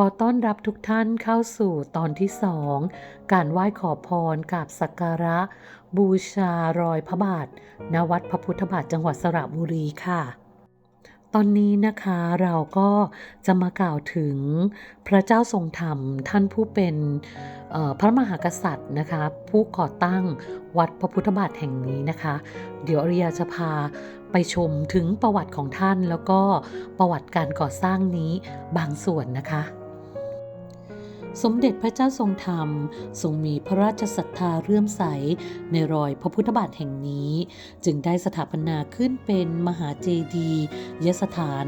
ขอต้อนรับทุกท่านเข้าสู่ตอนที่สองการไหว้ขอพรกับสักการะ บูชารอยพระบาทณวัดพระพุทธบาทจังหวัดสระบุรีค่ะ ตอนนี้นะคะเราก็จะมากล่าวถึงพระเจ้าทรงธรรมท่านผู้เป็นพระมหากษัตริย์นะคะ ผู้ก่อตั้งวัดพระพุทธบาทแห่งนี้นะคะ เดี๋ยวอริยาจะพาไปชมถึงประวัติของท่านแล้วก็ประวัติการก่อสร้างนี้บางส่วนนะคะ สมเด็จพระเจ้าทรงธรรม ทรงมีพระราชศรัทธาเรื่อมใสในรอยพระพุทธบาทแห่งนี้ จึงได้สถาปนาขึ้นเป็นมหาเจดียสถาน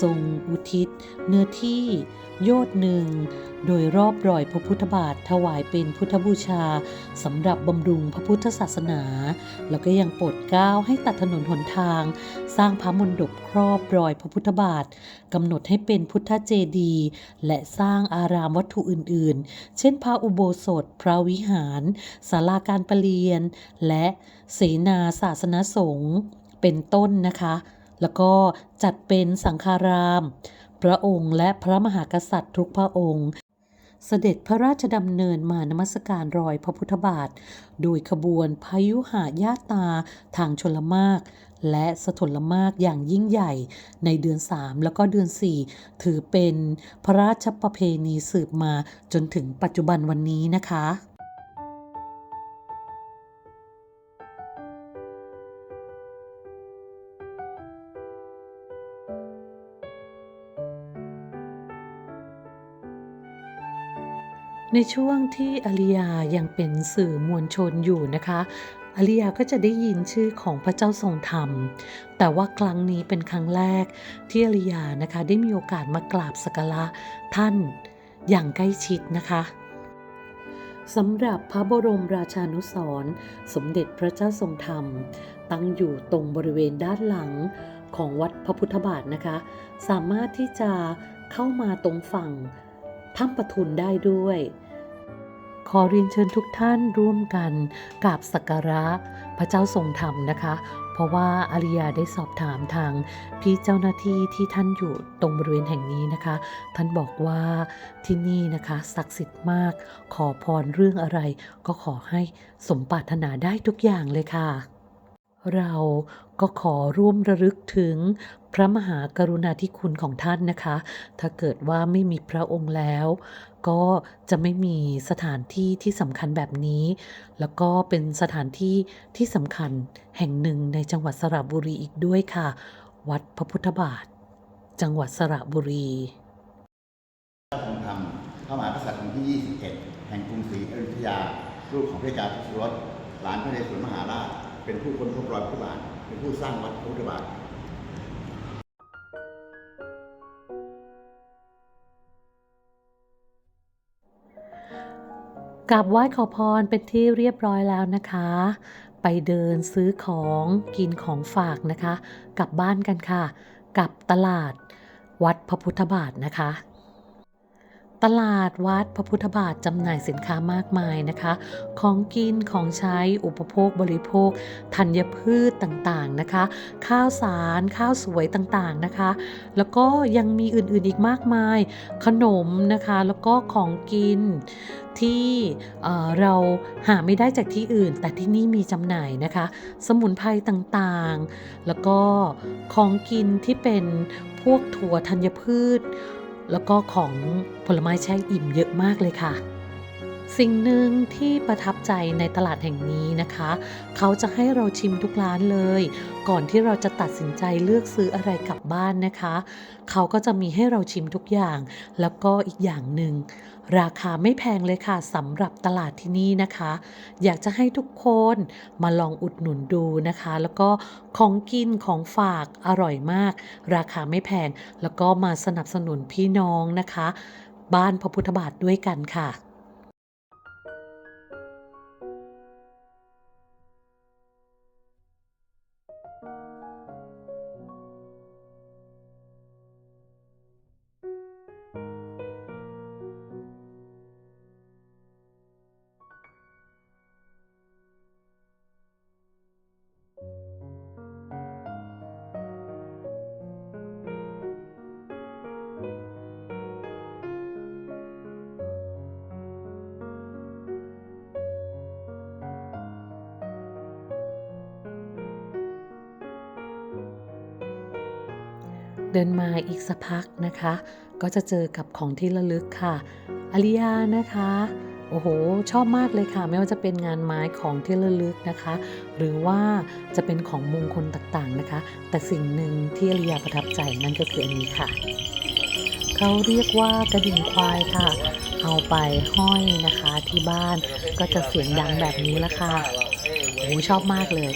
ทรงอุทิศ เนื้อที่โยชน์หนึ่ง โดยรอบรอยพระพุทธบาทถวายเป็นพุทธบูชาสำหรับบำรุงพระพุทธศาสนา แล้วก็ยังโปรดเกล้าให้ตัดถนนหนทาง สร้างพระมณฑปครอบรอยพระพุทธบาทกำหนดให้เป็นพุทธเจดีย์และสร้างอารามวัตถุอื่นๆ เช่นพระอุโบสถ พระวิหารศาลาการประเรียน และเสนาศาสนสงฆ์เป็นต้นนะคะ แล้วก็จัดเป็นสังฆาราม พระองค์และพระมหากษัตริย์ทุกพระองค์เสด็จพระราชดำเนินมานมัสการรอยพระพุทธบาท โดยขบวนพายุหาญาตาทางชลมาก และสถลมากอย่างยิ่งใหญ่ในเดือน 3 แล้วก็เดือน 4 ถือเป็นพระราชประเพณีสืบมาจนถึงปัจจุบันวันนี้นะคะในช่วงที่อาริยายังเป็นสื่อมวลชนอยู่นะคะ อริยาก็จะได้ยินชื่อของพระเจ้าทรงธรรม แต่ว่าครั้งนี้เป็นครั้งแรกที่อริยานะคะได้มีโอกาสมากราบสักการะท่านอย่างใกล้ชิดนะคะสำหรับพระบรมราชานุสรณ์สมเด็จพระเจ้าทรงธรรม ตั้งอยู่ตรงบริเวณด้านหลังของวัดพระพุทธบาทนะคะ สามารถที่จะเข้ามาตรงฝั่งถ้ำปทุนได้ด้วย ขอเรียนเชิญทุกท่านร่วมกันกราบสักการะพระเจ้าทรงธรรมนะคะ เพราะว่าอาริยาได้สอบถามทางพี่เจ้าหน้าที่ที่ท่านอยู่ตรงบริเวณแห่งนี้นะคะ ท่านบอกว่าที่นี่นะคะศักดิ์สิทธิ์มาก ขอพรเรื่องอะไร ก็ขอให้สมปรารถนาได้ทุกอย่างเลยค่ะเราก็ขอร่วมระลึกถึง พระมหากรุณาธิคุณของท่านนะคะ ถ้าเกิดว่าไม่มีพระองค์แล้ว ก็จะไม่มีสถานที่ที่สำคัญแบบนี้ แล้วก็เป็นสถานที่ที่สำคัญแห่งหนึ่งในจังหวัดสระบุรีอีกด้วยค่ะ วัดพระพุทธบาท จังหวัดสระบุรีพระทรงธรรมพระมหากษัตริย์องค์ที่ 21 แห่งกรุงศรีอยุธยาลูกของพระเจ้าทศรถหลานพระนเรศวรมหาราช เป็นผู้ค้นพบรอยพระบาท เป็นผู้สร้างวัดพระพุทธบาท กราบไหว้ขอพรเป็นที่เรียบร้อยแล้วนะคะ ไปเดินซื้อของกินของฝากนะคะ กลับบ้านกันค่ะ กับตลาดวัดพระพุทธบาทนะคะ ตลาดวัดพระพุทธบาทจำหน่ายสินค้ามากมายนะคะ ของกินของใช้อุปโภคบริโภคธัญพืชต่างๆนะคะ ข้าวสารข้าวสวยต่างๆนะคะ แล้วก็ยังมีอื่นๆอีกมากมาย ขนมนะคะ แล้วก็ของกิน ที่เเราหาไม่ได้จากที่อื่น แต่ที่นี่มีจำหน่ายนะคะ สมุนไพรต่างๆ แล้วก็ของกินที่เป็นพวกถั่วธัญพืช แล้วก็ของผลไม้แช่อิ่มเยอะมากเลยค่ะ สิ่งหนึ่งที่ประทับใจในตลาดแห่งนี้นะคะ เขาจะให้เราชิมทุกร้านเลย ก่อนที่เราจะตัดสินใจเลือกซื้ออะไรกลับบ้านนะคะ เขาก็จะมีให้เราชิมทุกอย่าง แล้วก็อีกอย่างหนึ่ง ราคาไม่แพงเลยค่ะสำหรับตลาดที่นี่นะคะ อยากจะให้ทุกคนมาลองอุดหนุนดูนะคะ แล้วก็ของกินของฝากอร่อยมาก ราคาไม่แพง แล้วก็มาสนับสนุนพี่น้องนะคะ บ้านพระพุทธบาทด้วยกันค่ะ เดินมาอีกสักพักนะคะ ก็จะเจอกับของที่ระลึกค่ะอาริยานะคะโอ้โห ชอบมากเลยค่ะ ไม่ว่าจะเป็นงานไม้ของที่ระลึกนะคะ หรือว่าจะเป็นของมงคลต่างๆนะคะ แต่สิ่งหนึ่งที่อาริยาประทับใจนั่นก็คืออันนี้ค่ะเขาเรียกว่ากระดิ่งควายค่ะ เอาไปห้อยนะคะที่บ้านก็จะเสียงดังแบบนี้ละค่ะโอ้โหชอบมากเลย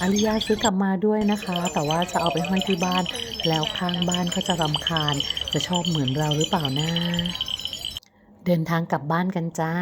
อาริยาซื้อกลับมาด้วยนะคะ แต่ว่าจะเอาไปห้อยที่บ้าน แล้วข้างบ้านเขาจะรำคาญ จะชอบเหมือนเราหรือเปล่านะ เดินทางกลับบ้านกันจ้า